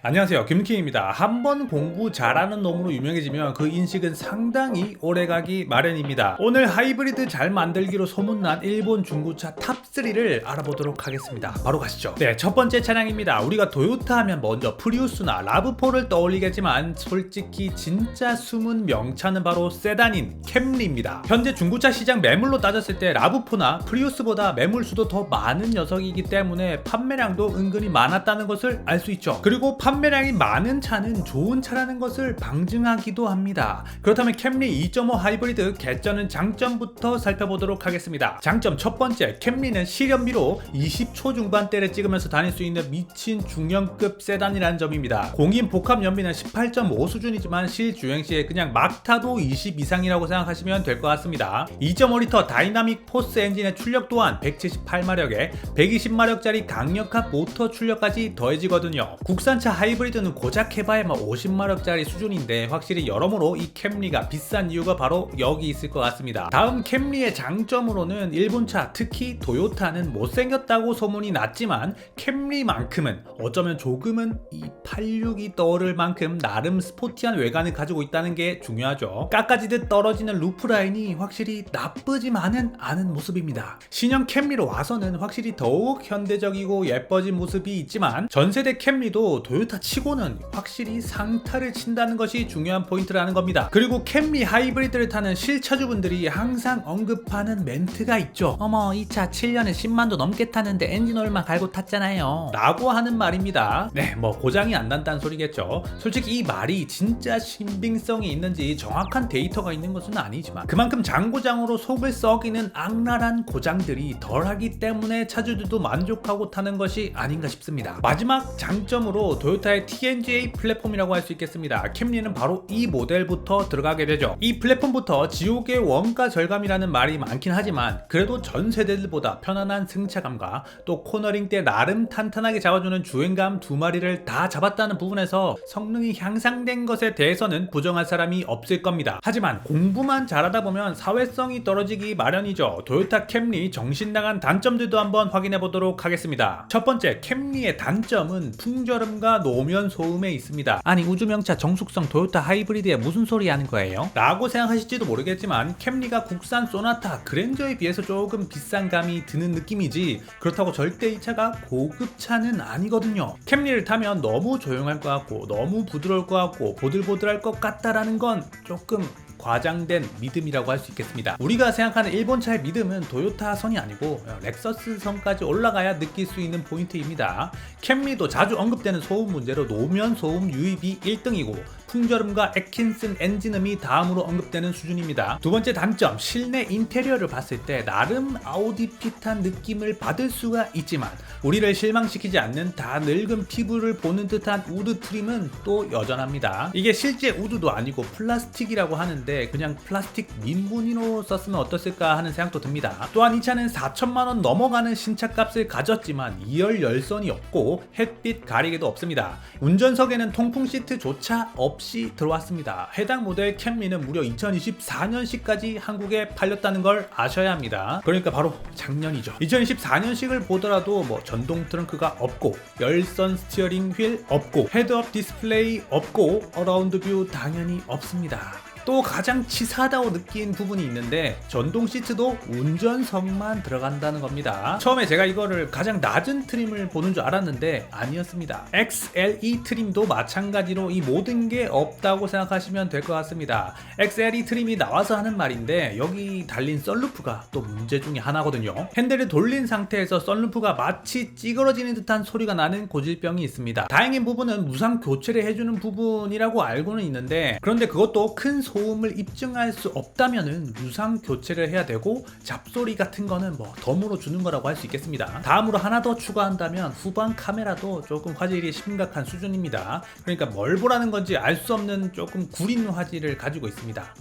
안녕하세요. 김킹입니다. 한번 공부 잘하는 놈으로 유명해지면 그 인식은 상당히 오래가기 마련입니다. 오늘 하이브리드 잘 만들기로 소문난 일본 중고차 탑3를 알아보도록 하겠습니다. 바로 가시죠. 네첫 번째 차량입니다. 우리가 도요타 하면 먼저 프리우스나 라브4를 떠올리겠지만 솔직히 진짜 숨은 명차는 바로 세단인 캠리입니다. 현재 중고차 시장 매물로 따졌을 때 라브4나 프리우스보다 매물 수도 더 많은 녀석이기 때문에 판매량도 은근히 많았다는 것을 알 수 있죠. 그리고 판매량이 많은 차는 좋은 차라는 것을 방증하기도 합니다. 그렇다면 캠리 2.5 하이브리드 개쩌는 장점부터 살펴보도록 하겠습니다. 장점 첫 번째, 캠리는 실연비로 20초 중반대를 찍으면서 다닐 수 있는 미친 중형급 세단이라는 점입니다. 공인 복합 연비는 18.5 수준이지만 실주행 시에 그냥 막 타도 20 이상이라고 생각하시면 될 것 같습니다. 2.5L 다이나믹 포스 엔진의 출력 또한 178마력에 120마력짜리 강력한 모터 출력까지 더해지거든요. 국산차 하이브리드는 고작 해봐야 50마력짜리 수준인데 확실히 여러모로 이 캠리가 비싼 이유가 바로 여기 있을 것 같습니다. 다음 캠리의 장점으로는 일본차 특히 도요타는 못생겼다고 소문이 났지만 캠리만큼은 어쩌면 조금은 이 86이 떠오를 만큼 나름 스포티한 외관을 가지고 있다는 게 중요하죠. 깎아지듯 떨어지는 루프 라인이 확실히 나쁘지만은 않은 모습입니다. 신형 캠리로 와서는 확실히 더욱 현대적이고 예뻐진 모습이 있지만 전세대 캠리도 도요타 치고는 확실히 상타를 친다는 것이 중요한 포인트라는 겁니다. 그리고 캠리 하이브리드를 타는 실차주분들이 항상 언급하는 멘트가 있죠. 어머 이 차 7년에 10만도 넘게 탔는데 엔진 오일만 갈고 탔잖아요. 라고 하는 말입니다. 네, 뭐 고장이 안 난다는 소리겠죠. 솔직히 이 말이 진짜 신빙성이 있는지 정확한 데이터가 있는 것은 아니지만 그만큼 장고장으로 속을 썩이는 악랄한 고장들이 덜하기 때문에 차주들도 만족하고 타는 것이 아닌가 싶습니다. 마지막 장점으로 도요 타의 TNGA 플랫폼이라고 할 수 있겠습니다. 캠리는 바로 이 모델부터 들어가게 되죠. 이 플랫폼부터 지옥의 원가 절감이라는 말이 많긴 하지만 그래도 전 세대들보다 편안한 승차감과 또 코너링 때 나름 탄탄하게 잡아주는 주행감 두 마리를 다 잡았다는 부분에서 성능이 향상된 것에 대해서는 부정할 사람이 없을 겁니다. 하지만 공부만 잘하다 보면 사회성이 떨어지기 마련이죠. 도요타 캠리 정신 나간 단점들도 한번 확인해 보도록 하겠습니다. 첫 번째 캠리의 단점은 풍절음과 노면 소음에 있습니다. 아니 우주명차 정숙성 도요타 하이브리드에 무슨 소리 하는 거예요? 라고 생각하실지도 모르겠지만 캠리가 국산 소나타 그랜저에 비해서 조금 비싼 감이 드는 느낌이지 그렇다고 절대 이 차가 고급차는 아니거든요. 캠리를 타면 너무 조용할 것 같고 너무 부드러울 것 같고 보들보들할 것 같다라는 건 조금 과장된 믿음이라고 할 수 있겠습니다. 우리가 생각하는 일본차의 믿음은 도요타 선이 아니고 렉서스 선까지 올라가야 느낄 수 있는 포인트입니다. 캠리도 자주 언급되는 소음 문제로 노면 소음 유입이 1등이고 풍절음과 에킨슨 엔진음이 다음으로 언급되는 수준입니다. 두 번째 단점, 실내 인테리어를 봤을 때 나름 아우디핏한 느낌을 받을 수가 있지만 우리를 실망시키지 않는 다 늙은 피부를 보는 듯한 우드 트림은 또 여전합니다. 이게 실제 우드도 아니고 플라스틱이라고 하는데 그냥 플라스틱 민무늬로 썼으면 어땠을까 하는 생각도 듭니다. 또한 이 차는 4천만원 넘어가는 신차값을 가졌지만 2열 열선이 없고 햇빛 가리개도 없습니다. 운전석에는 통풍 시트조차 없이 들어왔습니다. 해당 모델 캠리는 무려 2024년식까지 한국에 팔렸다는 걸 아셔야 합니다. 그러니까 바로 작년이죠. 2024년식을 보더라도 뭐 전동 트렁크가 없고 열선 스티어링 휠 없고 헤드업 디스플레이 없고 어라운드 뷰 당연히 없습니다. 또 가장 치사하다고 느낀 부분이 있는데 전동 시트도 운전석만 들어간다는 겁니다. 처음에 제가 이거를 가장 낮은 트림을 보는 줄 알았는데 아니었습니다. XLE 트림도 마찬가지로 이 모든 게 없다고 생각하시면 될 것 같습니다. XLE 트림이 나와서 하는 말인데 여기 달린 썬루프가 또 문제 중에 하나거든요. 핸들을 돌린 상태에서 썬루프가 마치 찌그러지는 듯한 소리가 나는 고질병이 있습니다. 다행인 부분은 무상 교체를 해주는 부분이라고 알고는 있는데 그런데 그것도 큰 소... 소음을 입증할 수 없다면은 유상 교체를 해야 되고 잡소리 같은 거는 뭐 덤으로 주는 거라고 할 수 있겠습니다. 다음으로 하나 더 추가한다면 후방 카메라도 조금 화질이 심각한 수준입니다. 그러니까 뭘 보라는 건지 알 수 없는 조금 구린 화질을 가지고 있습니다.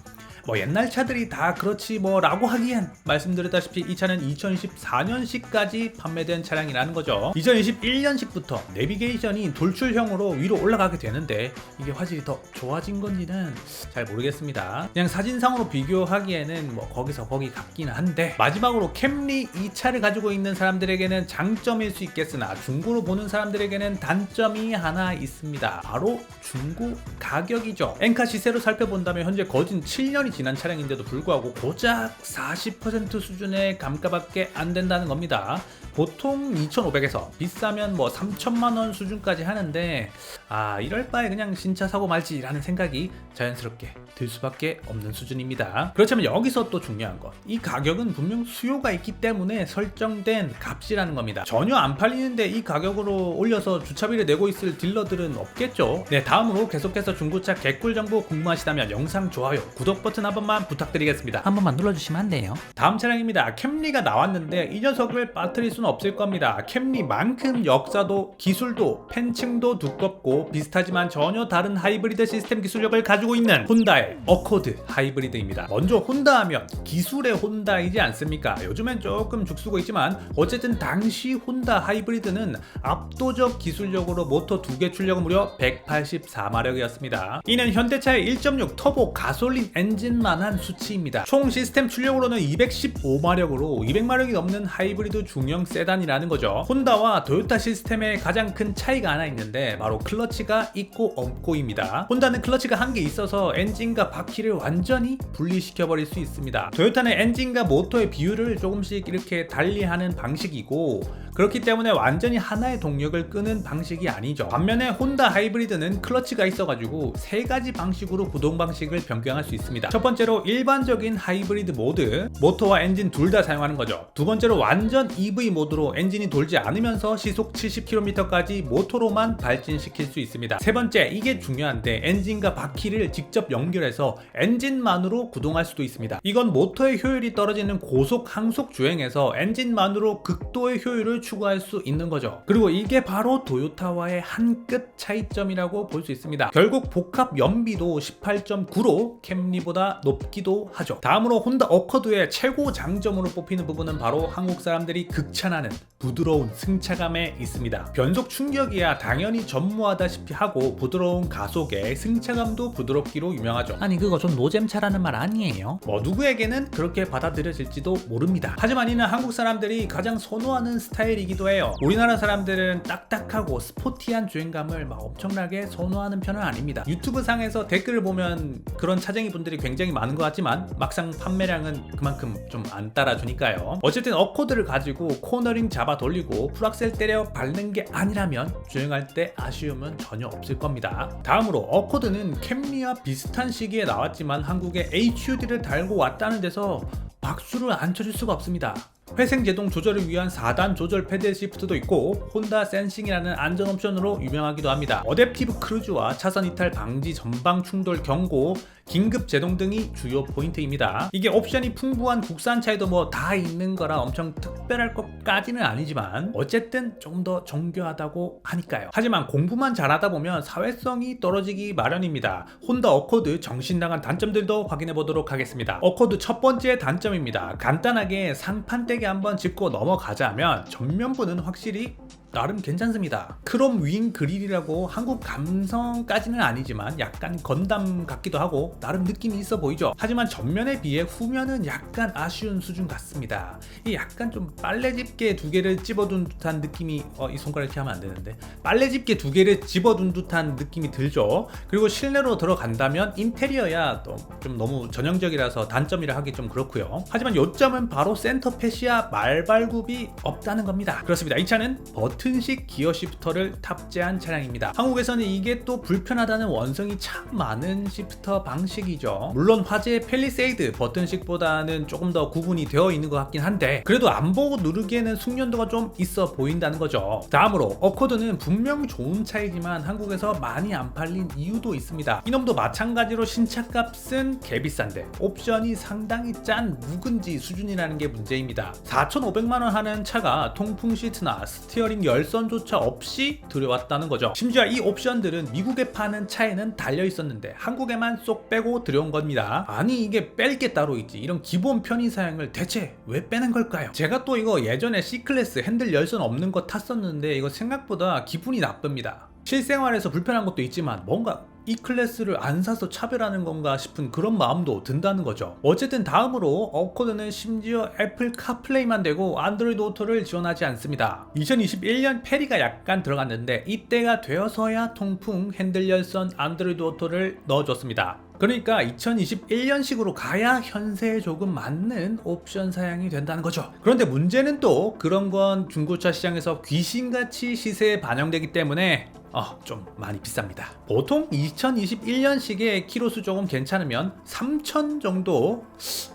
뭐 옛날 차들이 다 그렇지 뭐라고 하기엔 말씀드렸다시피 이 차는 2024년식까지 판매된 차량이라는 거죠. 2021년식부터 내비게이션이 돌출형으로 위로 올라가게 되는데 이게 화질이 더 좋아진 건지는 잘 모르겠습니다. 그냥 사진상으로 비교하기에는 뭐 거기서 거기 같긴 한데 마지막으로 캠리 이 차를 가지고 있는 사람들에게는 장점일 수 있겠으나 중고로 보는 사람들에게는 단점이 하나 있습니다. 바로 중고 가격이죠. 엔카 시세로 살펴본다면 현재 거진 7년이 지난 차량인데도 불구하고 고작 40% 수준의 감가밖에 안 된다는 겁니다. 보통 2,500에서 비싸면 뭐 3천만 원 수준까지 하는데 아 이럴 바에 그냥 신차 사고 말지라는 생각이 자연스럽게 들 수밖에 없는 수준입니다. 그렇지만 여기서 또 중요한 것, 이 가격은 분명 수요가 있기 때문에 설정된 값이라는 겁니다. 전혀 안 팔리는데 이 가격으로 올려서 주차비를 내고 있을 딜러들은 없겠죠. 네, 다음으로 계속해서 중고차 개꿀 정보 궁금하시다면 영상 좋아요, 구독 버튼 한 번만 부탁드리겠습니다. 한 번만 눌러주시면 안 돼요. 다음 차량입니다. 캠리가 나왔는데 이 녀석을 빠뜨릴 수는 없을 겁니다. 캠리만큼 역사도 기술도 팬층도 두껍고 비슷하지만 전혀 다른 하이브리드 시스템 기술력을 가지고 있는 혼다의 어코드 하이브리드입니다. 먼저 혼다 하면 기술의 혼다이지 않습니까? 요즘엔 조금 죽쓰고 있지만 어쨌든 당시 혼다 하이브리드는 압도적 기술력으로 모터 두 개 출력은 무려 184마력이었습니다. 이는 현대차의 1.6 터보 가솔린 엔진 만한 수치입니다. 총 시스템 출력으로는 215마력으로 200마력이 넘는 하이브리드 중형 세단이라는 거죠. 혼다와 도요타 시스템의 가장 큰 차이가 하나 있는데 바로 클러치가 있고 없고입니다. 혼다는 클러치가 한 개 있어서 엔진과 바퀴를 완전히 분리시켜 버릴 수 있습니다. 도요타는 엔진과 모터의 비율을 조금씩 이렇게 달리하는 방식이고 그렇기 때문에 완전히 하나의 동력을 끄는 방식이 아니죠. 반면에 혼다 하이브리드는 클러치가 있어가지고 세 가지 방식으로 구동 방식을 변경할 수 있습니다. 첫 번째로 일반적인 하이브리드 모드, 모터와 엔진 둘 다 사용하는 거죠. 두 번째로 완전 EV 모드로 엔진이 돌지 않으면서 시속 70km까지 모터로만 발진시킬 수 있습니다. 세 번째, 이게 중요한데 엔진과 바퀴를 직접 연결해서 엔진만으로 구동할 수도 있습니다. 이건 모터의 효율이 떨어지는 고속 항속 주행에서 엔진만으로 극도의 효율을 추구할 수 있는 거죠. 그리고 이게 바로 도요타와의 한 끗 차이점이라고 볼 수 있습니다. 결국 복합 연비도 18.9로 캠리보다 높기도 하죠. 다음으로 혼다 어커드의 최고 장점으로 뽑히는 부분은 바로 한국 사람들이 극찬하는 부드러운 승차감에 있습니다. 변속 충격이야 당연히 전무하다시피 하고 부드러운 가속에 승차감도 부드럽기로 유명하죠. 아니 그거 좀 노잼차라는 말 아니에요? 뭐 누구에게는 그렇게 받아들여질지도 모릅니다. 하지만 이는 한국 사람들이 가장 선호하는 스타일이기도 해요. 우리나라 사람들은 딱딱하고 스포티한 주행감을 막 엄청나게 선호하는 편은 아닙니다. 유튜브 상에서 댓글을 보면 그런 차쟁이 분들이 굉장히 많은 것 같지만 막상 판매량은 그만큼 좀 안 따라주니까요. 어쨌든 어코드를 가지고 코너링 잡아 돌리고 풀악셀 때려 밟는 게 아니라면 주행할 때 아쉬움은 전혀 없을 겁니다. 다음으로 어코드는 캠리와 비슷한 시기에 나왔지만 한국에 HUD를 달고 왔다는 데서 박수를 안 쳐줄 수가 없습니다. 회생 제동 조절을 위한 4단 조절 패드 시프트도 있고 혼다 센싱이라는 안전 옵션으로 유명하기도 합니다. 어댑티브 크루즈와 차선 이탈 방지 전방 충돌 경고 긴급 제동 등이 주요 포인트입니다. 이게 옵션이 풍부한 국산차에도 뭐 다 있는 거라 엄청 특별할 것까지는 아니지만 어쨌든 조금 더 정교하다고 하니까요. 하지만 공부만 잘하다 보면 사회성이 떨어지기 마련입니다. 혼다 어코드 정신 나간 단점들도 확인해 보도록 하겠습니다. 어코드 첫 번째 단점입니다. 간단하게 상판대 기 한번 짚고 넘어가자면 전면부는 확실히 나름 괜찮습니다. 크롬 윙 그릴이라고 한국 감성까지는 아니지만 약간 건담 같기도 하고 나름 느낌이 있어 보이죠. 하지만 전면에 비해 후면은 약간 아쉬운 수준 같습니다. 이 약간 좀 빨래 집게 두 개를 집어둔 듯한 느낌이 어, 이 손가락 이렇게 하면 안 되는데 빨래 집게 두 개를 집어둔 듯한 느낌이 들죠. 그리고 실내로 들어간다면 인테리어야 또 좀 너무 전형적이라서 단점이라 하기 좀 그렇고요. 하지만 요점은 바로 센터 패시 아 말발굽이 없다는 겁니다. 그렇습니다. 이 차는 버튼식 기어 시프터를 탑재한 차량입니다. 한국에서는 이게 또 불편하다는 원성이 참 많은 시프터 방식이죠. 물론 화제의 펠리세이드 버튼식보다는 조금 더 구분이 되어 있는 것 같긴 한데 그래도 안 보고 누르기에는 숙련도가 좀 있어 보인다는 거죠. 다음으로 어코드는 분명 좋은 차이지만 한국에서 많이 안 팔린 이유도 있습니다. 이놈도 마찬가지로 신차값은 개비싼데 옵션이 상당히 짠 묵은지 수준이라는 게 문제입니다. 4,500만 원 하는 차가 통풍 시트나 스티어링 열선조차 없이 들여왔다는 거죠. 심지어 이 옵션들은 미국에 파는 차에는 달려 있었는데 한국에만 쏙 빼고 들여온 겁니다. 아니 이게 뺄 게 따로 있지. 이런 기본 편의 사양을 대체 왜 빼는 걸까요? 제가 또 이거 예전에 C클래스 핸들 열선 없는 거 탔었는데 이거 생각보다 기분이 나쁩니다. 실생활에서 불편한 것도 있지만 뭔가 이 클래스를 안 사서 차별하는 건가 싶은 그런 마음도 든다는 거죠. 어쨌든 다음으로 어코드는 심지어 애플 카플레이만 되고 안드로이드 오토를 지원하지 않습니다. 2021년 페리가 약간 들어갔는데 이때가 되어서야 통풍 핸들 열선 안드로이드 오토를 넣어줬습니다. 그러니까 2021년식으로 가야 현세에 조금 맞는 옵션 사양이 된다는 거죠. 그런데 문제는 또 그런 건 중고차 시장에서 귀신같이 시세에 반영되기 때문에 어, 좀 많이 비쌉니다. 보통 2021년식의 키로수 조금 괜찮으면 3천 정도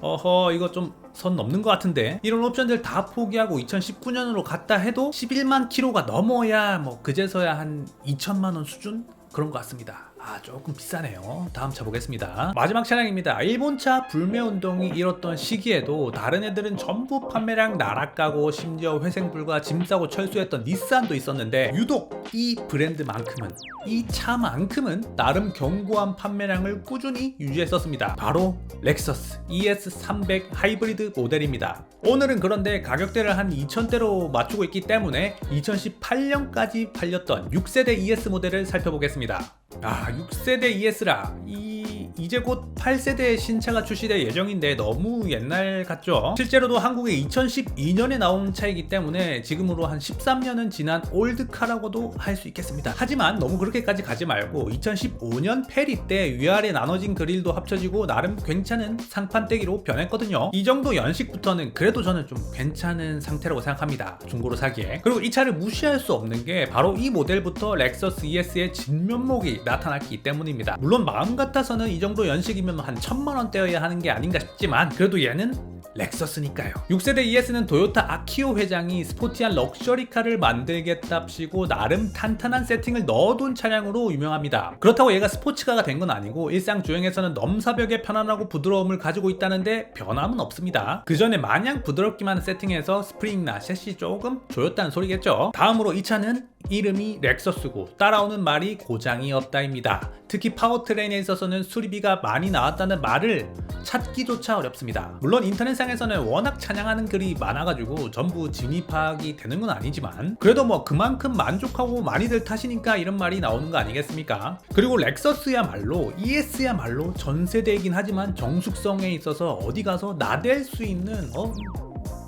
어허 이거 좀 선 넘는 것 같은데 이런 옵션들 다 포기하고 2019년으로 갔다 해도 11만 키로가 넘어야 뭐 그제서야 한 2천만 원 수준 그런 것 같습니다. 아 조금 비싸네요. 다음 차 보겠습니다. 마지막 차량입니다. 일본차 불매 운동이 일었던 시기에도 다른 애들은 전부 판매량 나락가고 심지어 회생불과 짐 싸고 철수했던 닛산도 있었는데 유독 이 브랜드만큼은 이 차만큼은 나름 견고한 판매량을 꾸준히 유지했었습니다. 바로 렉서스 ES300 하이브리드 모델입니다. 오늘은 그런데 가격대를 한 2,000대로 맞추고 있기 때문에 2018년까지 팔렸던 6세대 ES 모델을 살펴보겠습니다. 아 6세대 ES라 이 이제 곧 8세대 신차가 출시될 예정인데 너무 옛날 같죠? 실제로도 한국에 2012년에 나온 차이기 때문에 지금으로 한 13년은 지난 올드카라고도 할 수 있겠습니다. 하지만 너무 그렇게까지 가지 말고 2015년 페리 때 위아래 나눠진 그릴도 합쳐지고 나름 괜찮은 상판대기로 변했거든요. 이 정도 연식부터는 그래도 저는 좀 괜찮은 상태라고 생각합니다. 중고로 사기에. 그리고 이 차를 무시할 수 없는 게 바로 이 모델부터 렉서스 ES의 진면목이 나타났기 때문입니다. 물론 마음 같아서는 이 정도 연식이면 한 천만 원대여야 하는 게 아닌가 싶지만 그래도 얘는 렉서스니까요. 6세대 ES는 도요타 아키오 회장이 스포티한 럭셔리카를 만들겠답시고 나름 탄탄한 세팅을 넣어둔 차량으로 유명합니다. 그렇다고 얘가 스포츠카가 된 건 아니고 일상 주행에서는 넘사벽의 편안하고 부드러움을 가지고 있다는데 변함은 없습니다. 그 전에 마냥 부드럽기만 세팅해서 스프링나 셰시 조금 조였다는 소리겠죠. 다음으로 이 차는 이름이 렉서스고 따라오는 말이 고장이 없다입니다. 특히 파워트레인에 있어서는 수리비가 많이 나왔다는 말을 찾기조차 어렵습니다. 물론 인터넷상에서는 워낙 찬양하는 글이 많아가지고 전부 파악이 되는 건 아니지만 그래도 뭐 그만큼 만족하고 많이들 타시니까 이런 말이 나오는 거 아니겠습니까? 그리고 렉서스야말로 ES야말로 전세대이긴 하지만 정숙성에 있어서 어디 가서 나댈 수 있는 어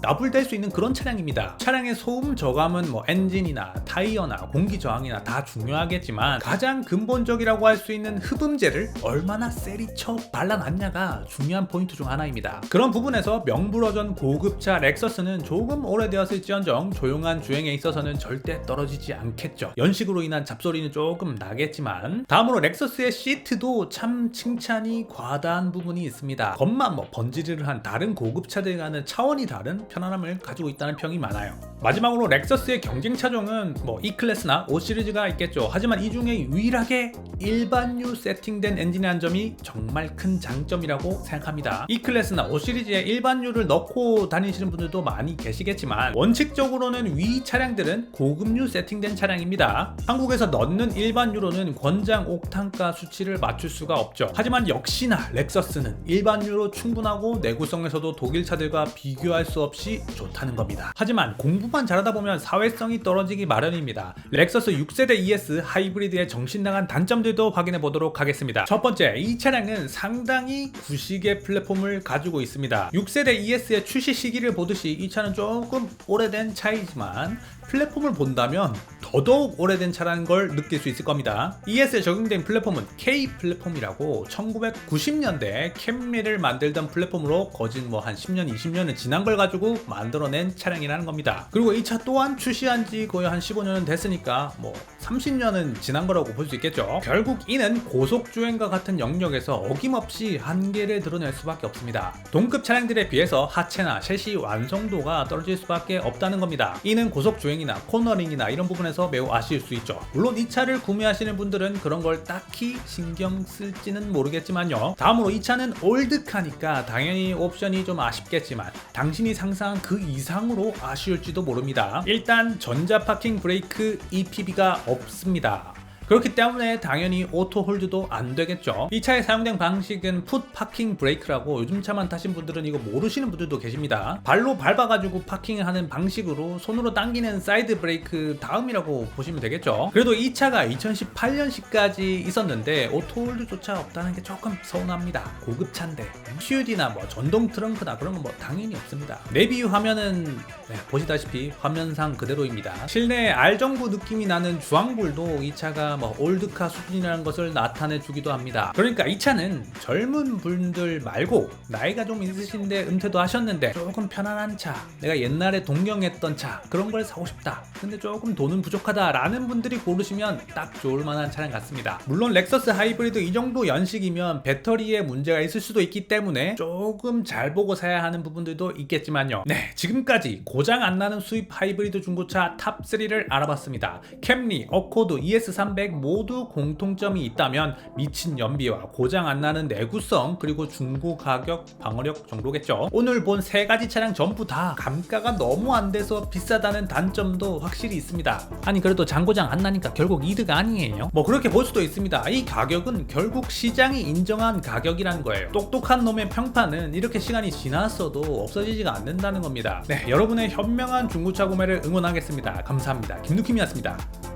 나불될 수 있는 그런 차량입니다. 차량의 소음 저감은 뭐 엔진이나 타이어나 공기 저항이나 다 중요하겠지만 가장 근본적이라고 할 수 있는 흡음재를 얼마나 세리쳐 발라놨냐가 중요한 포인트 중 하나입니다. 그런 부분에서 명불허전 고급차 렉서스는 조금 오래되었을지언정 조용한 주행에 있어서는 절대 떨어지지 않겠죠. 연식으로 인한 잡소리는 조금 나겠지만 다음으로 렉서스의 시트도 참 칭찬이 과다한 부분이 있습니다. 겉만 뭐 번지르르한 다른 고급차들과는 차원이 다른 편안함을 가지고 있다는 평이 많아요. 마지막으로 렉서스의 경쟁 차종은 뭐 E클래스나 5 시리즈가 있겠죠. 하지만 이 중에 유일하게 일반유 세팅된 엔진의 한 점이 정말 큰 장점이라고 생각합니다. E클래스나 5 시리즈에 일반유를 넣고 다니시는 분들도 많이 계시겠지만 원칙적으로는 위 차량들은 고급유 세팅된 차량입니다. 한국에서 넣는 일반유로는 권장 옥탄가 수치를 맞출 수가 없죠. 하지만 역시나 렉서스는 일반유로 충분하고 내구성에서도 독일 차들과 비교할 수 없이 좋다는 겁니다. 하지만 공부만 잘하다 보면 사회성이 떨어지기 마련입니다. 렉서스 6세대 ES 하이브리드의 정신 나간 단점들도 확인해 보도록 하겠습니다. 첫 번째, 이 차량은 상당히 구식의 플랫폼을 가지고 있습니다. 6세대 ES의 출시 시기를 보듯이 이 차는 조금 오래된 차이지만 플랫폼을 본다면 더더욱 오래된 차라는 걸 느낄 수 있을 겁니다. ES에 적용된 플랫폼은 K 플랫폼이라고 1990년대 캠미를 만들던 플랫폼으로 거진 뭐 한 10년, 20년은 지난 걸 가지고 만들어낸 차량이라는 겁니다. 그리고 이 차 또한 출시한 지 거의 한 15년은 됐으니까 뭐 30년은 지난 거라고 볼 수 있겠죠. 결국 이는 고속 주행과 같은 영역에서 어김없이 한계를 드러낼 수밖에 없습니다. 동급 차량들에 비해서 하체나 셋이 완성도가 떨어질 수밖에 없다는 겁니다. 이는 고속 주행 이나 코너링이나 이런 부분에서 매우 아쉬울 수 있죠. 물론 이 차를 구매하시는 분들은 그런 걸 딱히 신경 쓸지는 모르겠지만요. 다음으로 이 차는 올드카니까 당연히 옵션이 좀 아쉽겠지만 당신이 상상한 그 이상으로 아쉬울지도 모릅니다. 일단 전자 파킹 브레이크 EPB가 없습니다. 그렇기 때문에 당연히 오토 홀드도 안 되겠죠. 이 차에 사용된 방식은 풋 파킹 브레이크라고 요즘 차만 타신 분들은 이거 모르시는 분들도 계십니다. 발로 밟아가지고 파킹을 하는 방식으로 손으로 당기는 사이드 브레이크 다음이라고 보시면 되겠죠. 그래도 이 차가 2018년식까지 있었는데 오토 홀드조차 없다는 게 조금 서운합니다. 고급 차인데 CUD나 뭐 전동 트렁크나 그런 건 뭐 당연히 없습니다. 내비 화면은 네, 보시다시피 화면상 그대로입니다. 실내 R 정부 느낌이 나는 주황불도 이 차가 뭐 올드카 수준이라는 것을 나타내 주기도 합니다. 그러니까 이 차는 젊은 분들 말고 나이가 좀 있으신데 은퇴도 하셨는데 조금 편안한 차, 내가 옛날에 동경했던 차 그런 걸 사고 싶다. 근데 조금 돈은 부족하다라는 분들이 고르시면 딱 좋을 만한 차량 같습니다. 물론 렉서스 하이브리드 이 정도 연식이면 배터리에 문제가 있을 수도 있기 때문에 조금 잘 보고 사야 하는 부분들도 있겠지만요. 네, 지금까지 고장 안 나는 수입 하이브리드 중고차 탑3를 알아봤습니다. 캠리, 어코드, ES300 모두 공통점이 있다면 미친 연비와 고장 안 나는 내구성 그리고 중고 가격 방어력 정도겠죠. 오늘 본 세 가지 차량 전부 다 감가가 너무 안 돼서 비싸다는 단점도 확실히 있습니다. 아니 그래도 장고장 안 나니까 결국 이득 아니에요? 뭐 그렇게 볼 수도 있습니다. 이 가격은 결국 시장이 인정한 가격이라는 거예요. 똑똑한 놈의 평판은 이렇게 시간이 지났어도 없어지지가 않는다는 겁니다. 네, 여러분의 현명한 중고차 구매를 응원하겠습니다. 감사합니다. 김누킴이었습니다.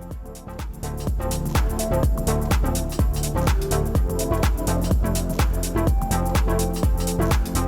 Música